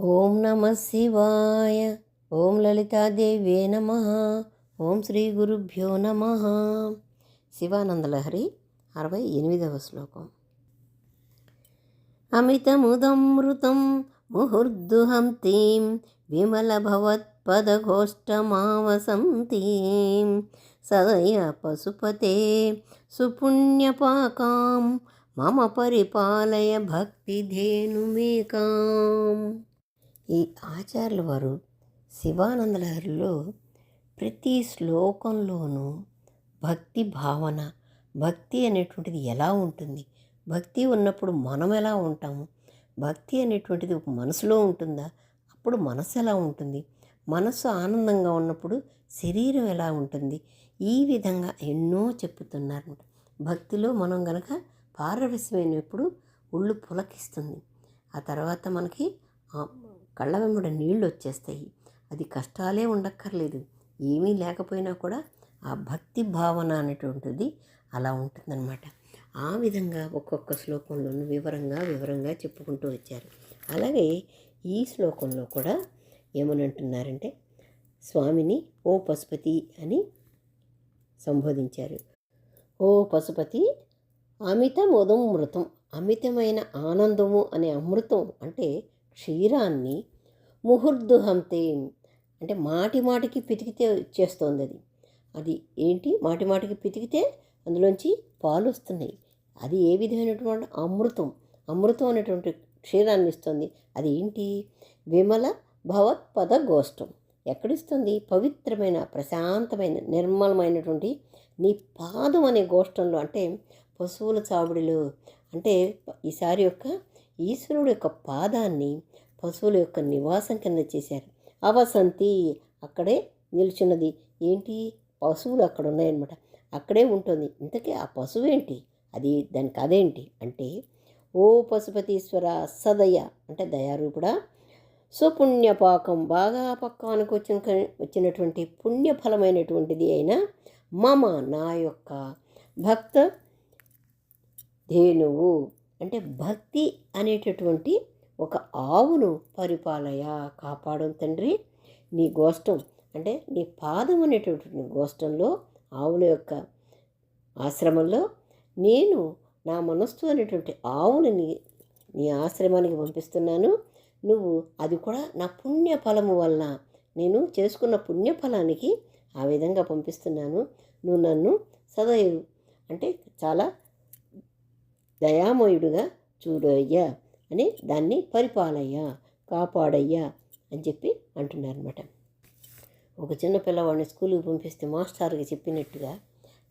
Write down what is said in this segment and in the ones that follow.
ఓం నమ శివాయ ఓం లలితాదేవ్యే నమ ఓం శ్రీ గురుభ్యో నమ. శివానందలహరి అరవై ఎనిమిదవ శ్లోకం. అమితముదమృతం ముహుర్దుహం తీం విమలభవత్పదఘోష్టమావసంతీం సదయ పశుపతే సుపుణ్యపాకాం మమ పరిపాలయ భక్తిధేనుమేకాం. ఈ ఆచార్యుల వారు శివానందలహరిలో ప్రతి శ్లోకంలోనూ భక్తి భావన భక్తి అనేటువంటిది ఎలా ఉంటుంది? భక్తి ఉన్నప్పుడు మనం ఎలా ఉంటాము? భక్తి అనేటువంటిది ఒక మనసులో ఉంటుందా? అప్పుడు మనసు ఎలా ఉంటుంది? మనసు ఆనందంగా ఉన్నప్పుడు శరీరం ఎలా ఉంటుంది? ఈ విధంగా ఎన్నో చెప్పుతున్నారు భక్తిలో మనం గనక పారవశ్యమైనప్పుడు ఒళ్ళు పులకిస్తుంది. ఆ తర్వాత మనకి కళ్ళ వెంబడ నీళ్ళు వచ్చేస్తాయి అది కష్టాలే ఉండక్కర్లేదు. ఏమీ లేకపోయినా కూడా ఆ భక్తి భావన అనేటువంటిది అలా ఉంటుందన్నమాట. ఆ విధంగా ఒక్కొక్క శ్లోకంలోనూ వివరంగా వివరంగా చెప్పుకుంటూ వచ్చారు. అలాగే ఈ శ్లోకంలో కూడా ఏమని అంటున్నారంటే స్వామిని ఓ పశుపతి అని సంబోధించారు. ఓ పశుపతి అమిత మృతం. అమితమైన ఆనందము అనే అమృతం అంటే క్షీరాన్ని ముహుర్దుహంతే అంటే మాటి మాటికి పితికితే చేస్తోంది అది. అది ఏంటి? మాటి మాటికి పితికితే అందులోంచి పాలు వస్తున్నాయి. అది ఏ విధమైనటువంటి అమృతం? అమృతం అనేటువంటి క్షీరాన్ని ఇస్తుంది. అది ఏంటి? విమల భవత్పద గోష్టం ఎక్కడిస్తుంది? పవిత్రమైన ప్రశాంతమైన నిర్మలమైనటువంటి నీ పాదం అనే గోష్టంలో అంటే పశువుల చావుడిలో అంటే ఈసారి యొక్క ఈశ్వరుడు యొక్క పాదాన్ని పశువుల యొక్క నివాసం కింద చేశారు. అవసంతి అక్కడే నిల్చున్నది. ఏంటి? పశువులు అక్కడ ఉన్నాయన్నమాట. అక్కడే ఉంటుంది. ఇంతకీ ఆ పశువు ఏంటి? అది దానికి అదేంటి అంటే ఓ పశుపతీశ్వర సదయ అంటే దయారూపుడా సుపుణ్యపాకం బాగా పక్కానికి వచ్చిన వచ్చినటువంటి పుణ్యఫలమైనటువంటిది అయిన మమ నా యొక్క భక్త ధేనువు. అంటే భక్తి అనేటటువంటి ఒక ఆవును పరిపాలయ కాపాడం తండ్రి. నీ గోష్టం అంటే నీ పాదం అనేటటువంటి గోష్టంలో ఆవుల యొక్క ఆశ్రమంలో నేను నా మనస్సు అనేటువంటి ఆవుని నీ నీ ఆశ్రమానికి పంపిస్తున్నాను. నువ్వు అది కూడా నా పుణ్య ఫలము వల్ల నేను చేసుకున్న పుణ్యఫలానికి ఆ విధంగా పంపిస్తున్నాను. నువ్వు నన్ను సదయు అంటే చాలా దయామయుడుగా చూడయ్యా అని దాన్ని పరిపాలయ్యా కాపాడయ్యా అని చెప్పి అంటున్నారనమాట ఒక చిన్న పిల్లవాడిని స్కూల్కి పంపిస్తే మాస్టర్కి చెప్పినట్టుగా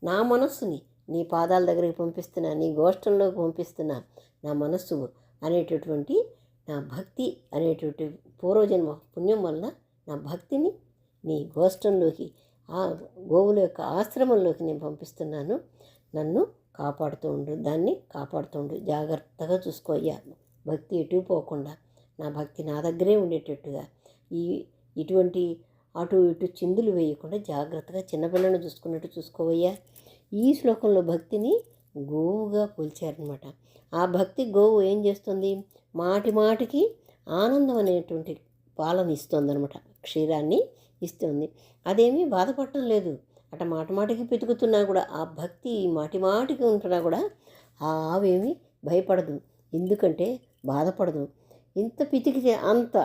నా మనస్సుని నీ పాదాల దగ్గరికి పంపిస్తున్నా నీ గోష్టంలోకి పంపిస్తున్నా నా మనస్సు అనేటటువంటి నా భక్తి అనేటువంటి పూర్వజన్మ పుణ్యం వల్ల నా భక్తిని నీ గోష్టంలోకి ఆ గోవుల యొక్క ఆశ్రమంలోకి నేను పంపిస్తున్నాను. నన్ను కాపాడుతూ ఉండు. దాన్ని కాపాడుతూ ఉండు. జాగ్రత్తగా చూసుకోయ్యా భక్తి ఎటు పోకుండా. నా భక్తి నా దగ్గరే ఉండేటట్టుగా. ఈ ఇటువంటి అటు ఇటు చిందులు వేయకుండా జాగ్రత్తగా చిన్నపిల్లను చూసుకున్నట్టు చూసుకోవయ్యా ఈ శ్లోకంలో భక్తిని గోవుగా పోల్చారనమాట ఆ భక్తి గోవు ఏం చేస్తుంది? మాటి మాటికి ఆనందం అనేటువంటి పాలన ఇస్తుంది అనమాట క్షీరాన్ని ఇస్తుంది. అదేమీ బాధపడటం లేదు. అట మాట మాటికి పెతుకుతున్నా కూడా ఆ భక్తి మాటి మాటికి ఉంటున్నా కూడా ఆ ఆవేమి భయపడదు. ఎందుకంటే బాధపడదు. ఇంత పితికితే అంత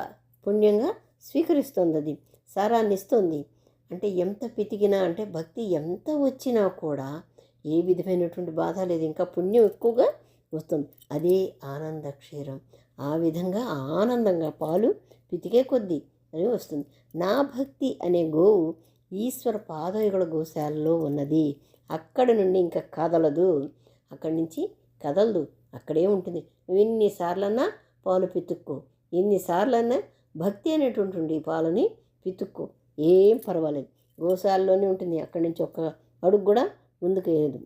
పుణ్యంగా స్వీకరిస్తుంది అది సారాన్ని ఇస్తుంది అంటే ఎంత పితికినా అంటే భక్తి ఎంత వచ్చినా కూడా ఏ విధమైనటువంటి బాధ లేదు. ఇంకా పుణ్యం ఎక్కువగా వస్తుంది. అదే ఆనంద క్షీరం ఆ విధంగా ఆనందంగా పాలు పితికే కొద్దీ అని వస్తుంది. నా భక్తి అనే గోవు ఈశ్వర పాదయుగుల గోశాలలో ఉన్నది. అక్కడి నుండి ఇంకా కదలదు. అక్కడి నుంచి కదలదు. అక్కడే ఉంటుంది. నువ్వు ఎన్నిసార్లన్నా పాలు పితుక్కో. ఎన్నిసార్లన్నా భక్తి అనేటువంటి పాలని పితుక్కో. ఏం పర్వాలేదు. గోశాలలోనే ఉంటుంది. అక్కడి నుంచి ఒక్క అడుగు కూడా ముందుకు వేయదు.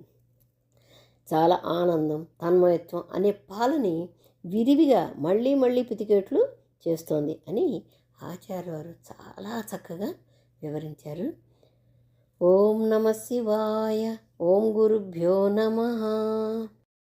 చాలా ఆనందం తన్మయత్వం అనే పాలని విరివిగా మళ్ళీ మళ్ళీ పితికేట్లు చేస్తోంది అని ఆచార్య వారు చాలా చక్కగా వివరించారు. ఓం నమ శివాయ. ఓం గురుభ్యో నమ.